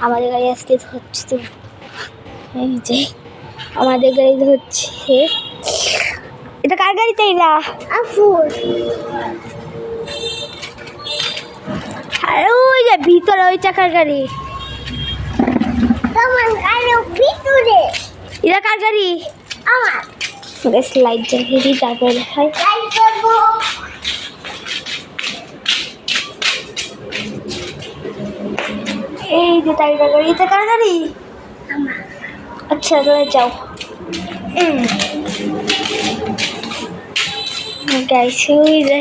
আমাদের গাড়ি আজকে তো এই যে আমাদের গাড়ি ধরছে। এটা কার গাড়িতে এটা আফুর। আর ওই যে ভিতরে ওই চাকার গাড়ি। তোমার গাড়ি ভিতরে। এটা কার গাড়ি? আমার। লাইট জ্বালিয়ে দিই তারপরে এই যে তাইটা গাড়ি এটা কার গাড়ি আচ্ছা তাহলে যাও। গাইস ওই যে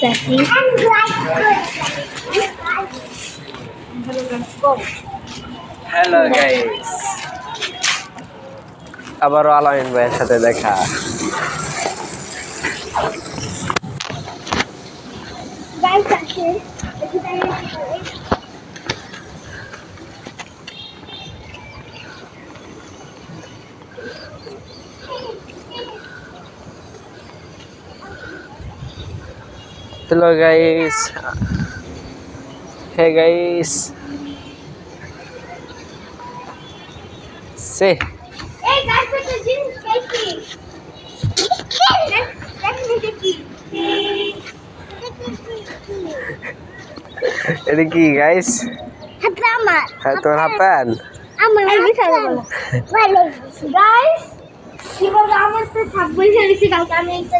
দেখি হ্যালো গাইস আবারও আলামিন ভাইয়ের সাথে দেখা। গাইস আছে হে গাইস। সে। এই গাইস একটা জিনিস দেখি দেখ দেখি এটা কি গাইস? হাতটা আমার হ্যাঁ তোমার হাফ ভালো। গাইস কি বলব আমার তো কালকে। আমি একটা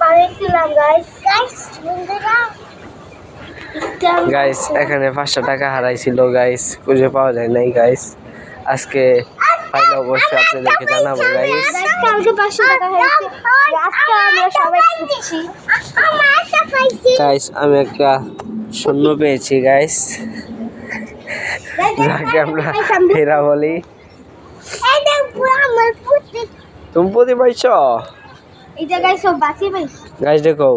পারেছিলাম গাইস গাইস বন্ধুরা। গাইস এখানে পাঁচশো টাকা হারাইছিল গাইস খুঁজে পাওয়া যায় নাই গাইস আজকে পাইলে অবশ্যই আপনাদেরকে জানাব গাইস কালকে পাঁচশো টাকা আজকে আমরা সবাই খুঁজছি। গাইস আমি একটা শূন্য পেয়েছি গাইস যাকে আমরা হেরা বলি। তুমি প্রতি পাইছ? এই জায়গায় সব পাইছি। গাছ দেখো।